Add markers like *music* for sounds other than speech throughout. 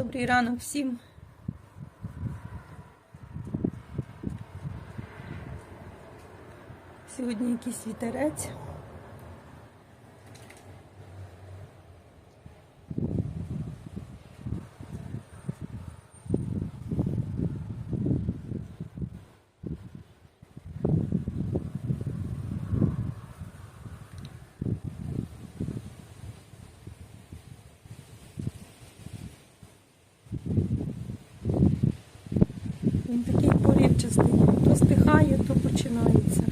Добрий ранок всім. Сьогодні якийсь вітерець. Він такий поривчастий. То стихає, то починається.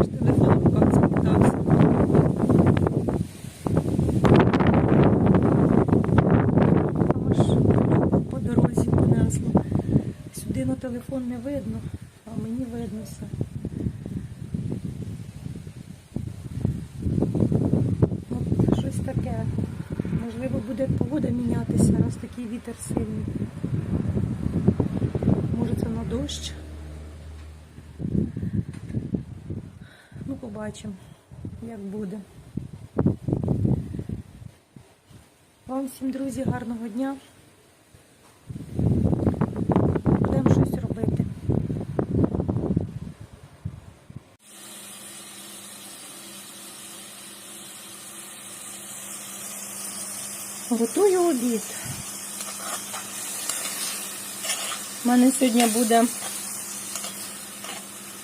Аж телефон в руках запитався. Аж по дорозі понесло. Сюди на телефон не видно, а мені видно все. От щось таке. Можливо, буде погода мінятися, раз такий вітер сильний. Може це на дощ. Ну, побачимо, як буде. Вам всім, друзі, гарного дня. Будемо щось робити. Готую обід. У мене сьогодні буде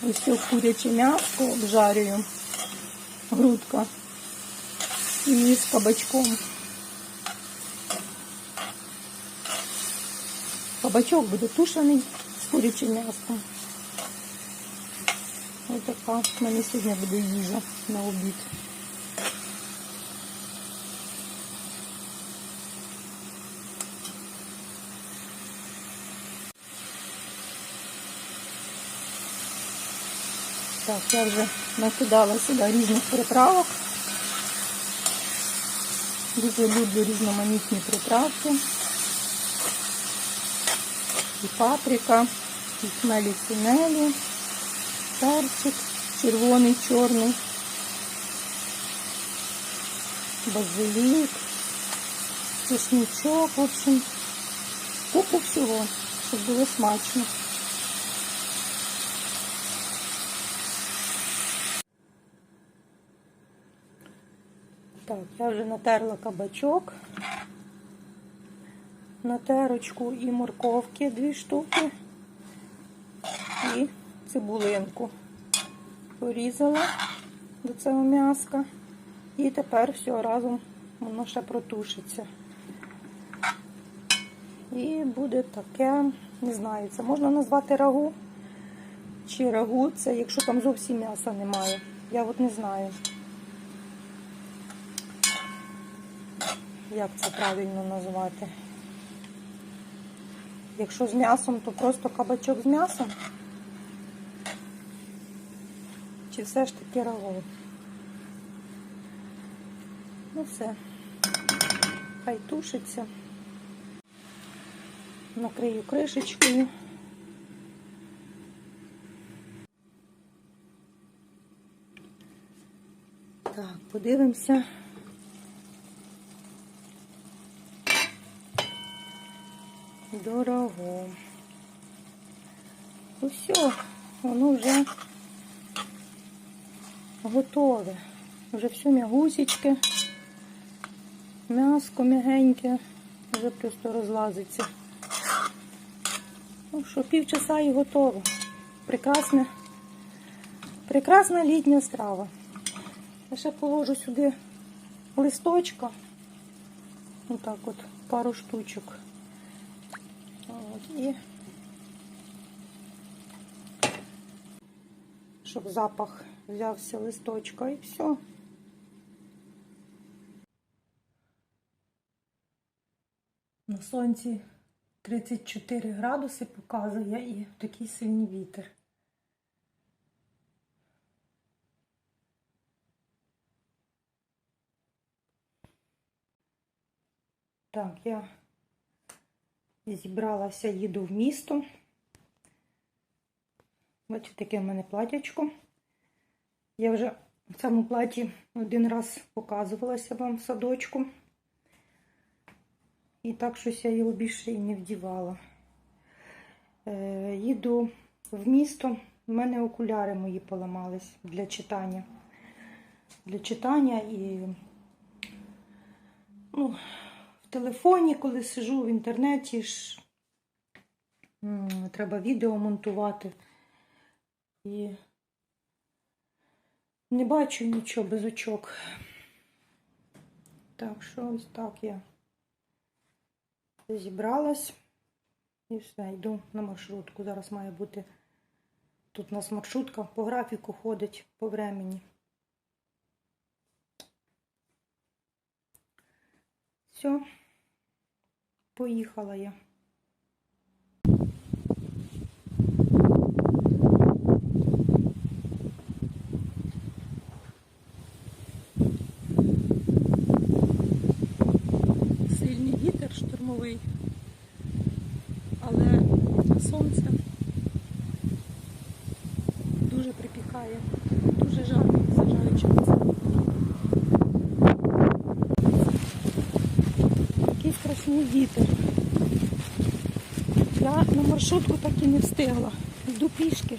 ось це куряче м'ясо обжарюю, грудка і з кабачком. Кабачок буде тушений з курячим м'ясом. Ось така в мене сьогодні буде їжа на обід. Я вже накидала сюди різних приправок. Дуже люблю різноманітні приправки. І паприка, і хмелі синелі, перчик, червоний, чорний, базилік, чесничок, в общем, купу всього, щоб було смачно. Так, я вже натерла кабачок на терочку і морковки дві штуки і цибулинку порізала до цього м'яска. І тепер все разом воно ще протушиться. І буде таке, не знаю, це можна назвати рагу. Чи рагу це, якщо там зовсім м'яса немає. Я от не знаю. Як це правильно назвати? Якщо з м'ясом, то просто кабачок з м'ясом. Чи все ж таки рагу? Ну все. Хай тушиться. Накрию кришечкою. Так, подивимося. Дорого. Ну все, воно вже готове. Вже все м'ягусечке, м'яско м'ягеньке, вже просто розлазиться. Ну що, півчаса і готово. Прекрасне, прекрасна літня страва. Я ще положу сюди листочка. Отак от, пару штучок. От, і щоб запах взявся листочка і все. На сонці 34 градуси показує і такий сильний вітер. Так, я зібралася, їду в місто. Бачите, таке в мене платячко. Я вже В цьому платі один раз показувалася вам в садочку. І так щось я його більше і не вдівала. Е, їду в місто. У мене окуляри мої поламались для читання. Для читання і ну, телефоні, коли сижу в інтернеті, ж треба відео монтувати. І не бачу нічого без очок. Так що ось так я зібралась і все, йду на маршрутку. Зараз має бути тут у нас маршрутка по графіку ходить по времені. Все, поїхала я. Сильний вітер штурмовий, але сонце дуже припікає, дуже жарко, зважаючи на це. Вітер. Я на маршрутку так і не встигла. Йду пішки.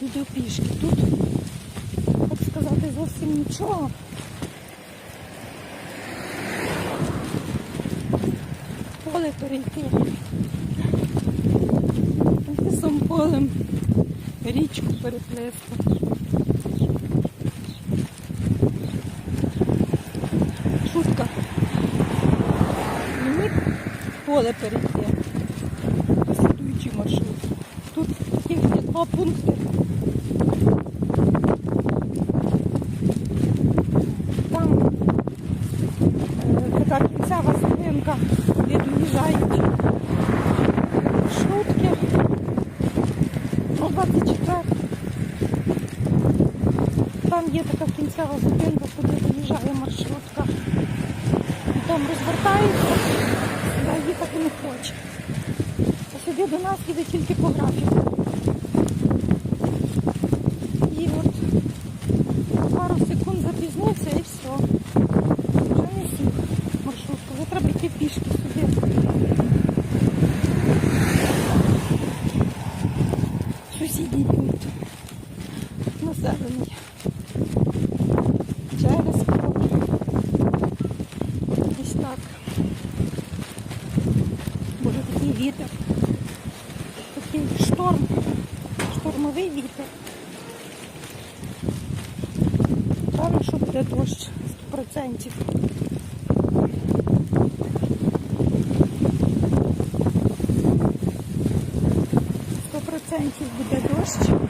Йду пішки. Тут, так сказати, зовсім нічого. Поле перейти. Лісом полем річку переплисти. Шутка. Мені поле перейти. Слідуючий маршрут. Тут таких є два пункти. Там е, така кінцева зупинка, де доїжджають шутки. Ну, 24. Там є така кінцева зупинка, куди доїжджає маршрутка. Там розвертається, сюди їхати не хоче. А сюди до нас їде тільки по графіку. Дощ 100%. Сто процентів буде дощ.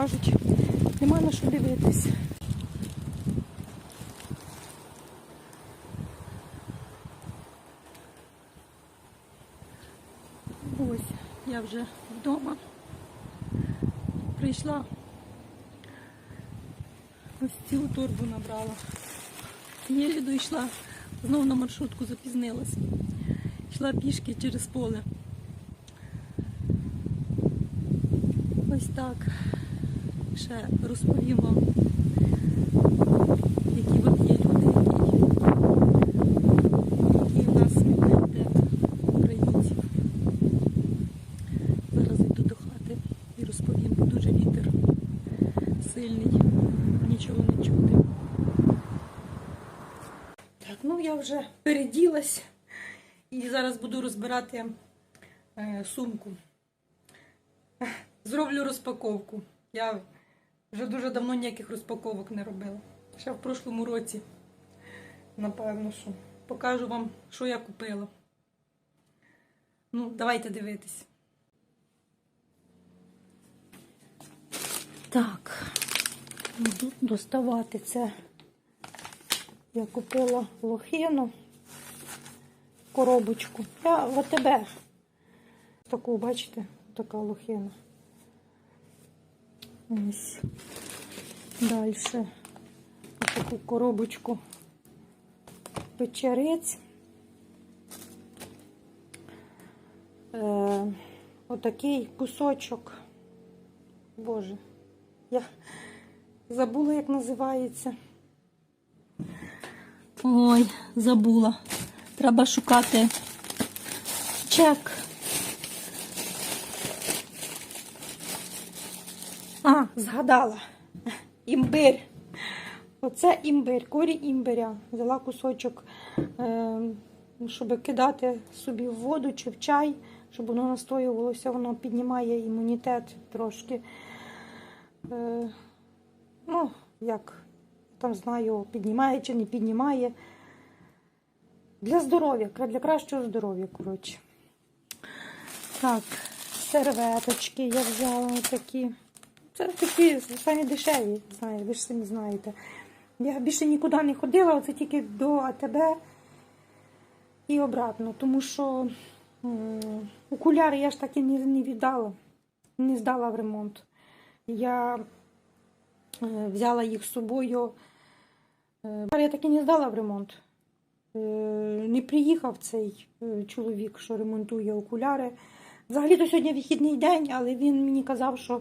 Кажуть, нема на що дивитись. Ось я вже вдома прийшла Ось цілу торбу набрала. Єлі дійшла, знову на маршрутку запізнилась. Йшла пішки через поле. Ось так. Ще розповім вам, які от є люди, які, в нас менталітет українців. Зараз йду до хати і розповім, бо дуже вітер сильний, нічого не чути. Так, ну я вже переділась і зараз буду розбирати е, сумку. Зроблю розпаковку. Я вже дуже давно ніяких розпаковок не робила. Ще в прошлому році, напевно, що покажу вам, що я купила. Ну, давайте дивитись. Так, буду доставати це. Я купила лохину, коробочку. Я в АТБ. Таку, бачите, така лохина. Ось. Далі. Таку коробочку печериць. Е, отакий кусочок. Боже, я забула, як називається. Ой, забула. Треба шукати чек. А, згадала. Імбир. Оце імбир, корінь імбиря. Взяла кусочок, е, щоб кидати собі в воду чи в чай, щоб воно настоювалося, воно піднімає імунітет трошки. Е, ну, як там знаю, піднімає чи не піднімає. Для здоров'я, для кращого здоров'я, коротше. Так, серветочки я взяла такі. Це такі самі дешеві, знаю, ви ж самі знаєте. Я більше нікуди не ходила, оце тільки до АТБ і обратно, тому що окуляри я ж так і не, віддала, не здала в ремонт. Я е, взяла їх з собою. Е, Я так і не здала в ремонт. Е, Не приїхав цей чоловік, що ремонтує окуляри. Взагалі-то сьогодні вихідний день, але він мені казав, що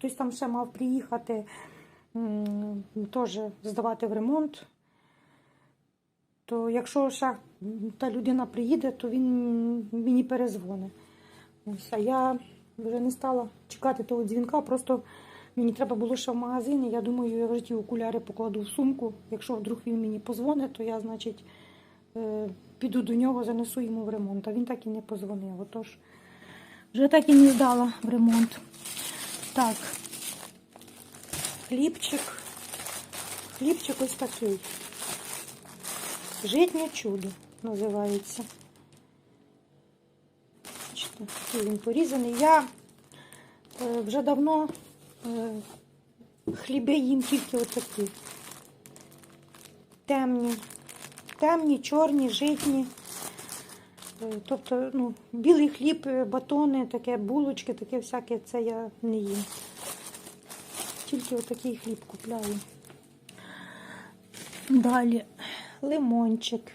хтось там ще мав приїхати теж здавати в ремонт. То якщо ще та людина приїде, то він мені перезвонить. А я вже не стала чекати того дзвінка, просто мені треба було ще в магазині. Я думаю, я вже ті окуляри покладу в сумку. Якщо вдруг він мені позвонить, то я, значить, е, піду до нього, занесу йому в ремонт. А він так і не позвонив. Отож, вже так і не здала в ремонт. Так, хлібчик. Хлібчик ось такий. Житнє чудо називається. Бачите, такий він порізаний. Я е, вже давно е, хліби їм тільки отакі. Темні. Темні, чорні, житні. Е, Тобто, ну, білий хліб, е, батони, таке, булочки, таке всяке, це я не їм. Тільки отакий хліб купляю. Далі лимончик.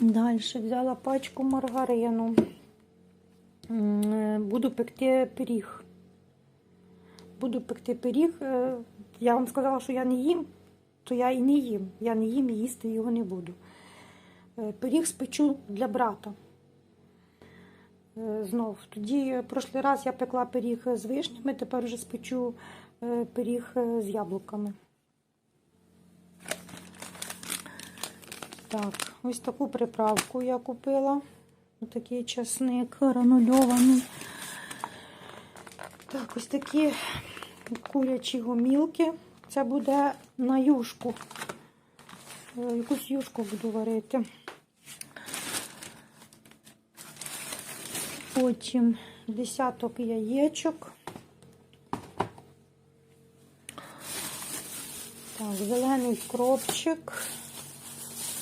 Далі взяла пачку маргарину. Е, Буду пекти пиріг. Буду пекти пиріг. Я вам сказала, що я не їм, то я і не їм. Я не їм і їсти його не буду. Е, Пиріг спечу для брата. Е, Знов. Тоді е, прошлий раз я пекла пиріг з вишнями, тепер вже спечу пиріг з яблуками. Так, ось таку приправку я купила. Отакий часник гранульований. Так, ось такі курячі гомілки. Це буде на юшку. Якусь юшку буду варити. потім десяток яєчок. Так, зелений кропчик.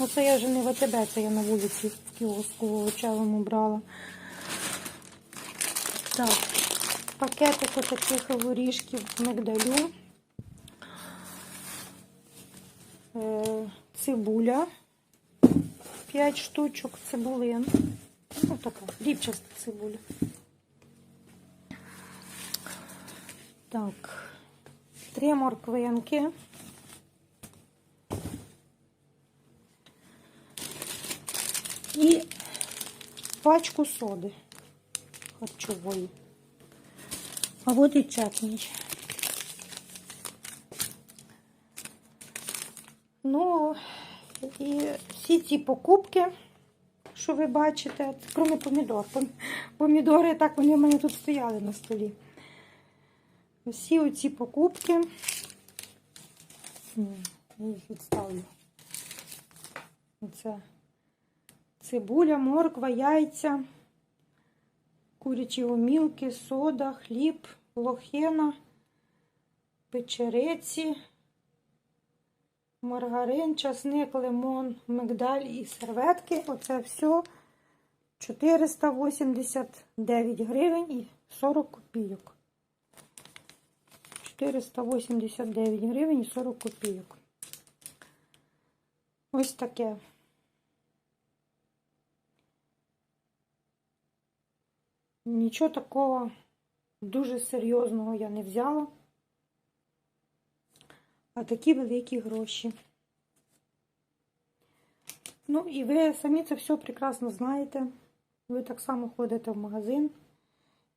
Ну, це я вже не в АТБ, це я на вулиці в кіоску овочевому брала. Так, пакетик таких горішків мигдалю. Е, цибуля. п'ять штучок цибулин. Ну, така, ріпчаста цибуля. Так, три морквинки. І пачку соди харчової. А от і чатній. Ну, і всі ці покупки, що ви бачите, крім помідор. Помідори так вони в мене тут стояли на столі. Всі оці покупки. М, я їх відставлю. Оце цибуля, морква, яйця, курячі омілки, сода, хліб, лохина, печериці, маргарин, часник, лимон, мигдаль і серветки. Оце все 489 гривень і 40 копійок. 489 гривень і 40 копійок. Ось таке. Нічого такого дуже серйозного я не взяла. А такі великі гроші. Ну, і ви самі це все прекрасно знаєте. Ви так само ходите в магазин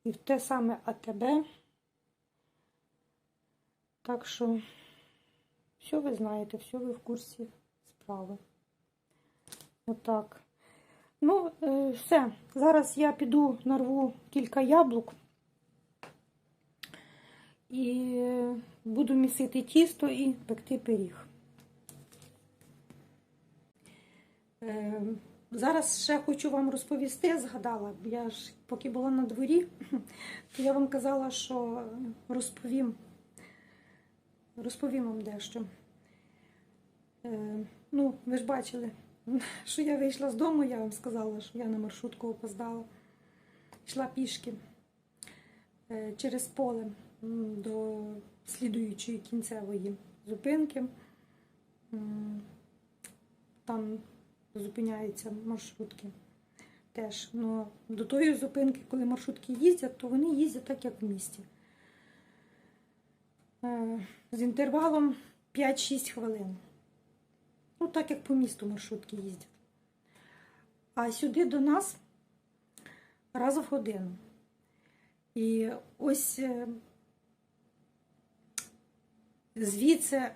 і в те саме АТБ. Так що все ви знаєте, все ви в курсі справи. Отак. Ну, е, все. Зараз я піду нарву кілька яблук і буду місити тісто і пекти пиріг. Е, Зараз ще хочу вам розповісти, згадала, я ж поки була на дворі, то я вам казала, що розповім, розповім вам дещо. Е, Ну, ви ж бачили, що я вийшла з дому, я вам сказала, що я на маршрутку опоздала. Йшла пішки е, через поле до слідуючої кінцевої зупинки. Там зупиняються маршрутки. Теж. Ну, до тої зупинки, коли маршрутки їздять, то вони їздять так, як в місті. Е, З інтервалом 5-6 хвилин. Ну, так як по місту маршрутки їздять. А сюди до нас раз в годину. І ось е, звідси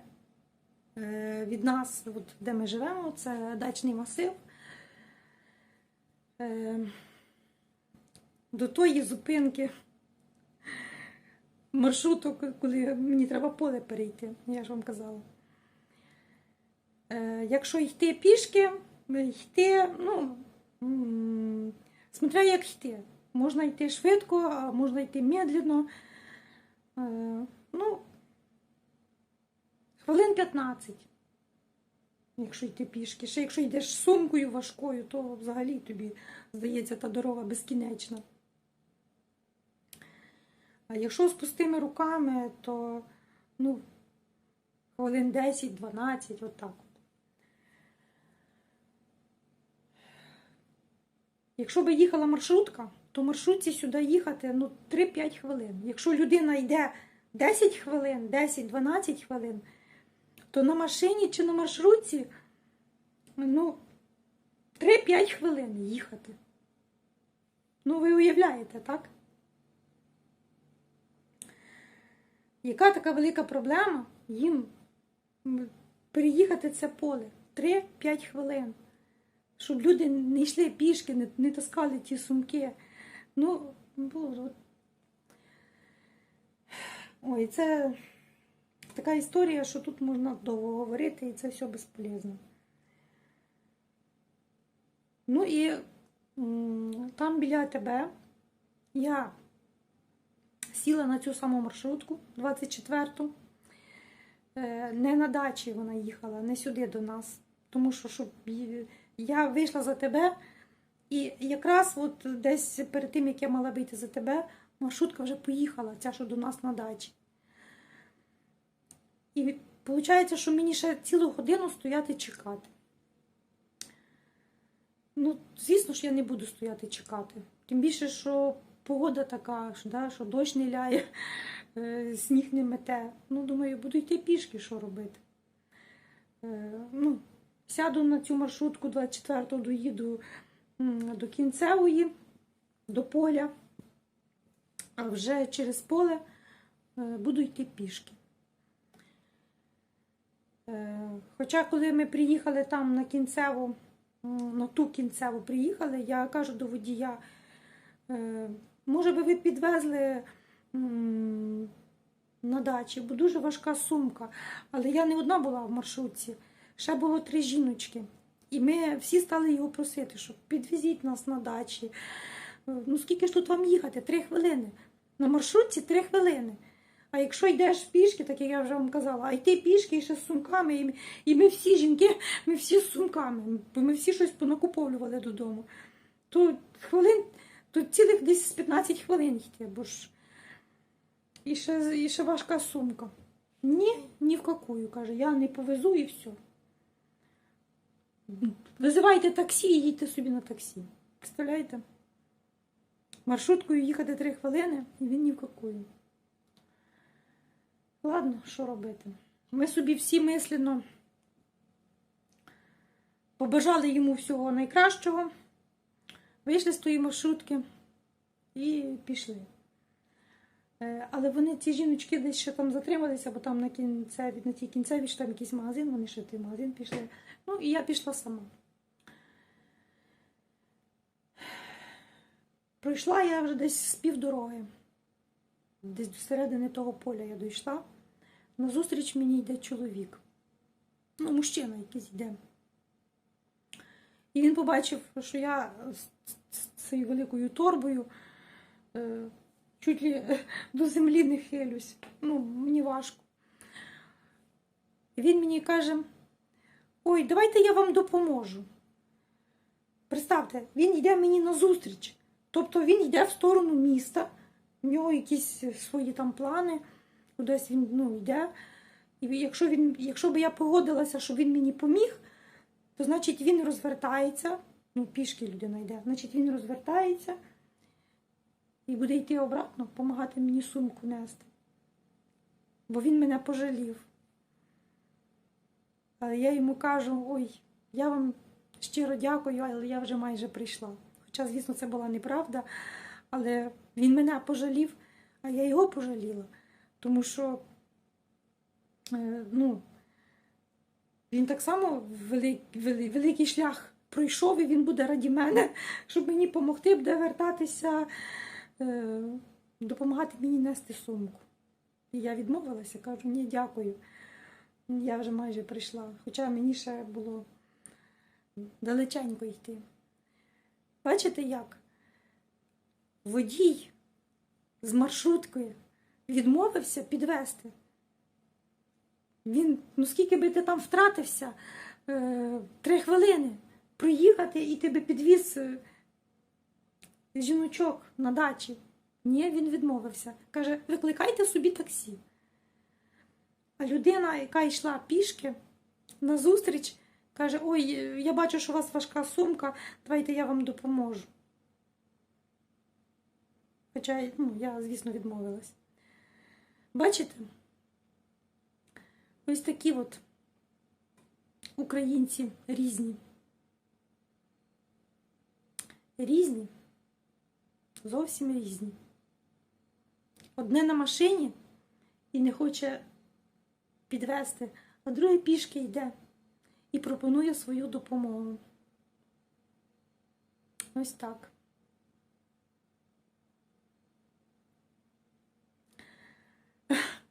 е, від нас, от, де ми живемо, це дачний масив. Е, До тої зупинки маршруток, коли мені треба поле перейти, я ж вам казала. Е, Якщо йти пішки, йти, ну, смотря як йти. Можна йти швидко, а можна йти медленно. Ну, хвилин 15. Якщо йти пішки. Ще якщо йдеш сумкою важкою, то взагалі тобі здається та дорога безкінечна. А якщо з пустими руками, то ну, хвилин 10-12, отак. От. Якщо би їхала маршрутка, то маршрутці сюди їхати ну, 3-5 хвилин. Якщо людина йде 10 хвилин, 10-12 хвилин, то на машині чи на маршрутці ну, 3-5 хвилин їхати. Ну, ви уявляєте, так? Яка така велика проблема їм переїхати це поле 3-5 хвилин? Щоб люди не йшли пішки, не, не таскали ті сумки. Ну, от. ой, це така історія, що тут можна довго говорити, і це все безполезно. Ну і там біля тебе я сіла на цю саму маршрутку 24-ту. Е, Не на дачі вона їхала, не сюди до нас. Тому що щоб я вийшла за тебе, і якраз от десь перед тим, як я мала вийти за тебе, маршрутка вже поїхала, ця, що до нас на дачі. І Получається, що мені ще цілу годину стояти чекати. Ну, звісно ж, я не буду стояти чекати. Тим більше, що погода така, що, да, що дощ не ляє, е, сніг не мете. Ну, думаю, буду йти пішки, що робити. Е, ну, сяду на цю маршрутку 24-го, доїду до кінцевої, до поля, а вже через поле е, буду йти пішки. Е, Хоча, коли ми приїхали там на кінцеву, на ту кінцеву приїхали, я кажу до водія, е, може би ви підвезли на дачі, бо дуже важка сумка. Але я не одна була в маршрутці, ще було три жіночки. І ми всі стали його просити, що підвезіть нас на дачі. Е, Ну скільки ж тут вам їхати? Три хвилини. На маршрутці три хвилини. А якщо йдеш пішки, так як я вже вам казала, а йти пішки і ще з сумками, і і ми всі жінки, ми всі з сумками, бо ми всі щось понакуповлювали додому, то хвилин, то цілих десь 15 хвилин йти, бо ж і ще, і ще важка сумка. Ні, ні в какую, каже, я не повезу і все. Визивайте таксі і їдьте собі на таксі. Представляєте? Маршруткою їхати 3 хвилини, і він ні в какую. Ладно, що робити? Ми собі всі мислено побажали йому всього найкращого, вийшли з тої маршрутки і пішли. Е, Але вони, ці жіночки, десь ще там затрималися, бо там на кінцеві, на тій кінцеві ж там якийсь магазин, вони ще в той магазин пішли. Ну і я пішла сама. Пройшла я вже десь з півдороги. Десь до середини того поля я дійшла. Назустріч мені йде чоловік. Ну, мужчина якийсь йде. І він побачив, що я з цією великою торбою е, чуть е, до землі не хилюсь. Ну, мені важко. І він мені каже: ой, давайте я вам допоможу. Представте, він йде мені назустріч. Тобто він йде в сторону міста, в нього якісь свої там плани, кудись він ну, йде. І якщо, він, якщо б я погодилася, щоб він мені поміг, то значить він розвертається, ну, пішки людина йде, значить він розвертається і буде йти обратно, допомагати мені сумку нести. Бо він мене пожалів. Але я йому кажу, ой, я вам щиро дякую, але я вже майже прийшла. Хоча, звісно, це була неправда, але він мене пожалів, а я його пожаліла. Тому що е, ну, він так само велик, вели- великий шлях пройшов, і він буде раді мене, *laughs* щоб мені допомогти, буде вертатися, е, допомагати мені нести сумку. І я відмовилася, кажу, ні, дякую. Я вже майже прийшла. Хоча мені ще було далеченько йти. Бачите як? Водій з маршруткою відмовився підвести. Він, ну скільки би ти там втратився, е, три хвилини проїхати і тебе підвіз е, жіночок на дачі. Ні, він відмовився. Каже, викликайте собі таксі. А людина, яка йшла пішки назустріч, каже: Ой, я бачу, що у вас важка сумка, давайте я вам допоможу. Хоча ну, я, звісно, відмовилась. Бачите? Ось такі от українці різні. Різні, зовсім різні. Одне на машині і не хоче підвести, а друге пішки йде і пропонує свою допомогу. Ось так.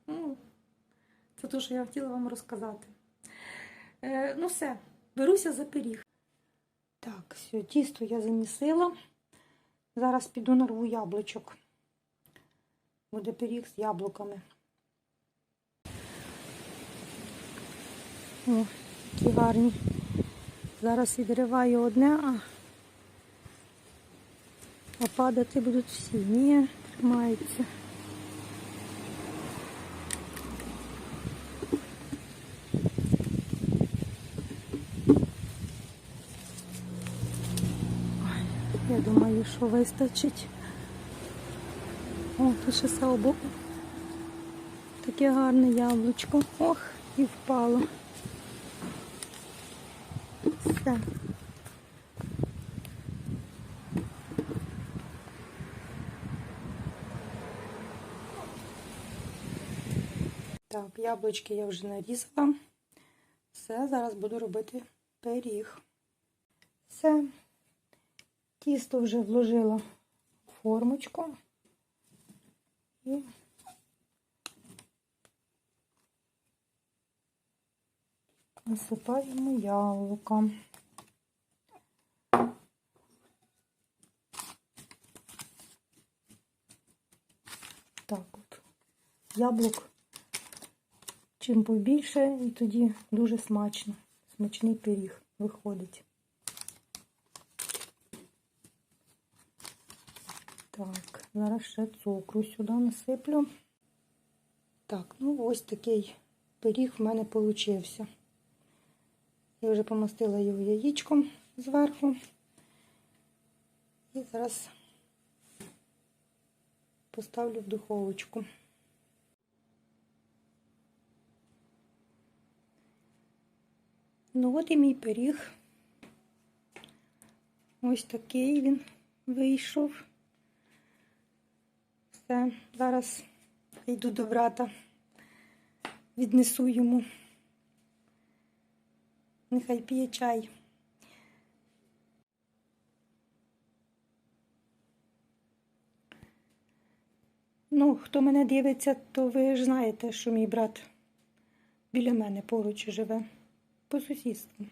Ну, Це те, що я хотіла вам розказати. Е, ну все, беруся за пиріг. Так, все, тісто я замісила. Зараз піду нарву яблучок. Буде пиріг з яблуками. О, які гарні. Зараз відриваю одне, а, а падати будуть всі. Ні, тримаються. думаю, що вистачить. О, тут ще слава Богу. Таке гарне яблучко. Ох, і впало. Все. Так, яблучки я вже нарізала. Все, зараз буду робити пиріг. Все. Тісто вже вложила в формочку. І насипаємо яблука. Так от. Яблук чим побільше, і тоді дуже смачно. Смачний пиріг виходить. Так, зараз ще цукру сюди насиплю. Так, ну ось такий пиріг в мене получився. Я вже помастила його яєчком зверху. І зараз поставлю в духовочку. Ну от і мій пиріг. Ось такий він вийшов. Все, зараз йду до брата, віднесу йому. Нехай п'є чай. Ну, хто мене дивиться, то ви ж знаєте, що мій брат біля мене поруч живе по сусідству.